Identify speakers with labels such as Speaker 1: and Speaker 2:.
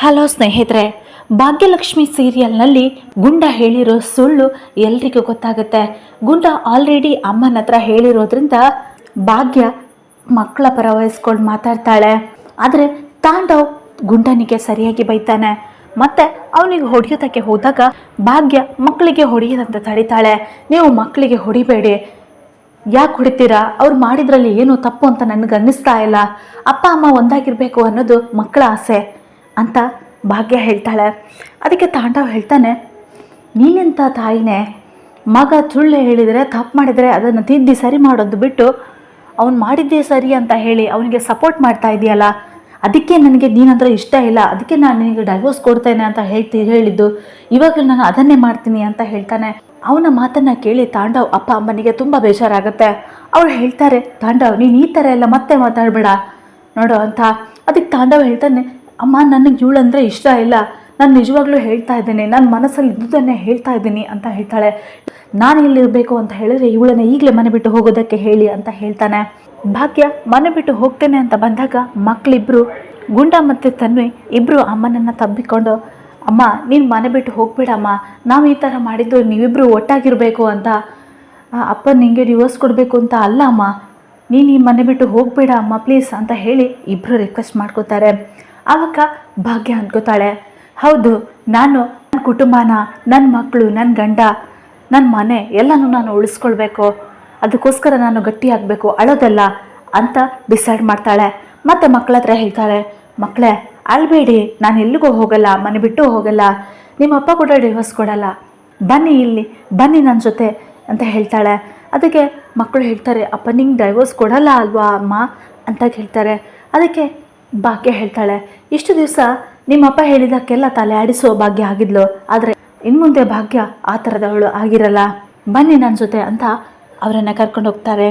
Speaker 1: Hello ಸ್ನೇಹಿತರೆ, ಭಾಗ್ಯಲಕ್ಷ್ಮಿ ಸೀರಿಯಲ್ನಲ್ಲಿ ಗುಂಡ ಹೇಳಿರೋ ಸುಳ್ಳು ಎಲ್ರಿಗೂ ಗೊತ್ತಾಗುತ್ತೆ. ಗುಂಡ ಆಲ್ರೆಡಿ ಅಮ್ಮನ ಹತ್ರ ಹೇಳಿರೋದ್ರಿಂದ ಭಾಗ್ಯ ಮಕ್ಕಳ ಪರ ವಹಿಸ್ಕೊಂಡು ಮಾತಾಡ್ತಾಳೆ. ಆದರೆ ತಾಂಡವ್ ಗುಂಡನಿಗೆ ಸರಿಯಾಗಿ ಬೈತಾನೆ. ಮತ್ತೆ ಅವನಿಗೆ ಹೊಡೆಯೋದಕ್ಕೆ ಹೋದಾಗ ಭಾಗ್ಯ ಮಕ್ಕಳಿಗೆ ಹೊಡೆಯೋದಂತ ತಡಿತಾಳೆ. ನೀವು ಮಕ್ಕಳಿಗೆ ಹೊಡಿಬೇಡಿ. ಯಾಕೆ ಹೊಡಿತೀರಾ? ಅವ್ರು ಮಾಡಿದ್ರಲ್ಲಿ ಏನು ತಪ್ಪು ಅಂತ ನನಗೆ ಅನ್ನಿಸ್ತಾ ಇಲ್ಲ. ಅಪ್ಪ, ಅಮ್ಮ ಒಂದಾಗಿರಬೇಕು ಅನ್ನೋದು ಮಕ್ಕಳ ಆಸೆ. ಅಂತ ಭಾಗ್ಯ ಹೇಳ್ತಾಳೆ. ಅದಕ್ಕೆ ತಾಂಡವ್ ಹೇಳ್ತಾನೆ ನೀನೆಂಥ ತಾಯಿನೇ, ಮಗ ಸುಳ್ಳು ಹೇಳಿದರೆ, ತಪ್ಪು ಮಾಡಿದರೆ ಅದನ್ನು ತಿದ್ದಿ ಸರಿ ಮಾಡೋದು ಬಿಟ್ಟು, ಅವ್ನು ಮಾಡಿದ್ದೇ ಸರಿ ಅಂತ ಹೇಳಿ ಅವನಿಗೆ ಸಪೋರ್ಟ್ ಮಾಡ್ತಾ ಇದೆಯಲ್ಲ, ಅದಕ್ಕೆ ನನಗೆ ನೀನಂದ್ರೆ ಇಷ್ಟ ಇಲ್ಲ, ಅದಕ್ಕೆ ನಾನು ನಿನಗೆ ಡೈವೋರ್ಸ್ ಕೊಡ್ತೇನೆ ಅಂತ ಹೇಳ್ತಿ, ಹೇಳಿದ್ದು. ಇವಾಗ ನಾನು ಅದನ್ನೇ ಮಾಡ್ತೀನಿ ಅಂತ ಹೇಳ್ತಾನೆ. ಅವನ ಮಾತನ್ನ ಕೇಳಿ ತಾಂಡವ್ ಅಪ್ಪ ಅಮ್ಮನಿಗೆ ತುಂಬ ಬೇಜಾರಾಗುತ್ತೆ. ಅವ್ರು ಹೇಳ್ತಾರೆ, ತಾಂಡವ್, ನೀನು ಈ ಥರ ಎಲ್ಲ ಮತ್ತೆ ಮಾತಾಡಬೇಡ, ನೋಡು ಅಂತ. ಅದಕ್ಕೆ ತಾಂಡವ್ ಹೇಳ್ತಾನೆ ಅಮ್ಮ, ನನಗೆ ಇವಳಂದ್ರೆ ಇಷ್ಟ ಇಲ್ಲ. ನಾನು ನಿಜವಾಗ್ಲೂ ಹೇಳ್ತಾ ಇದ್ದೇನೆ. ನನ್ನ ಮನಸ್ಸಲ್ಲಿ ಇದ್ದುದನ್ನೇ ಹೇಳ್ತಾ ಇದ್ದೀನಿ ಅಂತ ಹೇಳ್ತಾಳೆ. ನಾನು ಇಲ್ಲಿರಬೇಕು ಅಂತ ಹೇಳಿದ್ರೆ ಇವಳನ್ನ ಈಗಲೇ ಮನೆ ಬಿಟ್ಟು ಹೋಗೋದಕ್ಕೆ ಹೇಳಿ ಅಂತ ಹೇಳ್ತಾನೆ. ಭಾಗ್ಯ, ಮನೆ ಬಿಟ್ಟು ಹೋಗ್ತೇನೆ ಅಂತ ಬಂದಾಗ ಮಕ್ಕಳಿಬ್ರು ಗುಂಡ ಮತ್ತು ತನ್ವಿ ಇಬ್ಬರು ಅಮ್ಮನನ್ನು ತಬ್ಬಿಕೊಂಡು, ಅಮ್ಮ, ನೀನು ಮನೆ ಬಿಟ್ಟು ಹೋಗ್ಬೇಡಮ್ಮ. ನಾವು ಈ ಥರ ಮಾಡಿದ್ದು ನೀವಿಬ್ಬರು ಒಟ್ಟಾಗಿರಬೇಕು ಅಂತ ಅಪ್ಪ ನಿಂಗೆ ಡಿವೋರ್ಸ್ ಕೊಡಬೇಕು ಅಂತ ಅಲ್ಲ ಅಮ್ಮ. ನೀನು ಈ ಮನೆ ಬಿಟ್ಟು ಹೋಗಬೇಡ ಅಮ್ಮ ಪ್ಲೀಸ್ ಅಂತ ಹೇಳಿ ಇಬ್ಬರು ರಿಕ್ವೆಸ್ಟ್ ಮಾಡ್ಕೋತಾರೆ. ಆವಾಗ ಭಾಗ್ಯ ಅಂದ್ಕೋತಾಳೆ ಹೌದು, ನಾನು ನನ್ನ ಕುಟುಂಬನ ನನ್ನ ಮಕ್ಕಳು ನನ್ನ ಗಂಡ ನನ್ನ ಮನೆ ಎಲ್ಲನೂ ನಾನು ಉಳಿಸ್ಕೊಳ್ಬೇಕು. ಅದಕ್ಕೋಸ್ಕರ ನಾನು ಗಟ್ಟಿಯಾಗಬೇಕು, ಅಳೋದಲ್ಲ ಅಂತ ಡಿಸೈಡ್ ಮಾಡ್ತಾಳೆ. ಮತ್ತು ಮಕ್ಕಳ ಹತ್ರ ಹೇಳ್ತಾಳೆ ಮಕ್ಕಳೇ ಅಳ್ಬೇಡಿ, ನಾನು ಎಲ್ಲಿಗೂ ಹೋಗಲ್ಲ, ಮನೆ ಬಿಟ್ಟು ಹೋಗಲ್ಲ, ನಿಮ್ಮ ಅಪ್ಪ ಕೂಡ ಡಿವೋರ್ಸ್ ಕೊಡಲ್ಲ. ಬನ್ನಿ ಇಲ್ಲಿ, ಬನ್ನಿ ನನ್ನ ಜೊತೆ, ಅಂತ ಹೇಳ್ತಾಳೆ. ಅದಕ್ಕೆ ಮಕ್ಕಳು ಹೇಳ್ತಾರೆ, ಅಪ್ಪ ನಿಂಗೆ ಡೈವೋರ್ಸ್ ಕೊಡಲ್ಲ ಅಲ್ವಾ, ಅಮ್ಮ? ಅಂತ ಹೇಳ್ತಾರೆ. ಅದಕ್ಕೆ ಭಾಗ್ಯ ಹೇಳ್ತಾಳೆ, ಇಷ್ಟು ದಿವಸ ನಿಮ್ಮಪ್ಪ ಹೇಳಿದಕ್ಕೆಲ್ಲ ತಲೆ ಆಡಿಸೋ ಭಾಗ್ಯ ಆಗಿದ್ಲು, ಆದರೆ ಇನ್ಮುಂದೆ ಭಾಗ್ಯ ಆ ಥರದವಳು ಆಗಿರಲ್ಲ. ಬನ್ನಿ ನನ್ನ ಜೊತೆ ಅಂತ ಅವರನ್ನು ಕರ್ಕೊಂಡು ಹೋಗ್ತಾರೆ.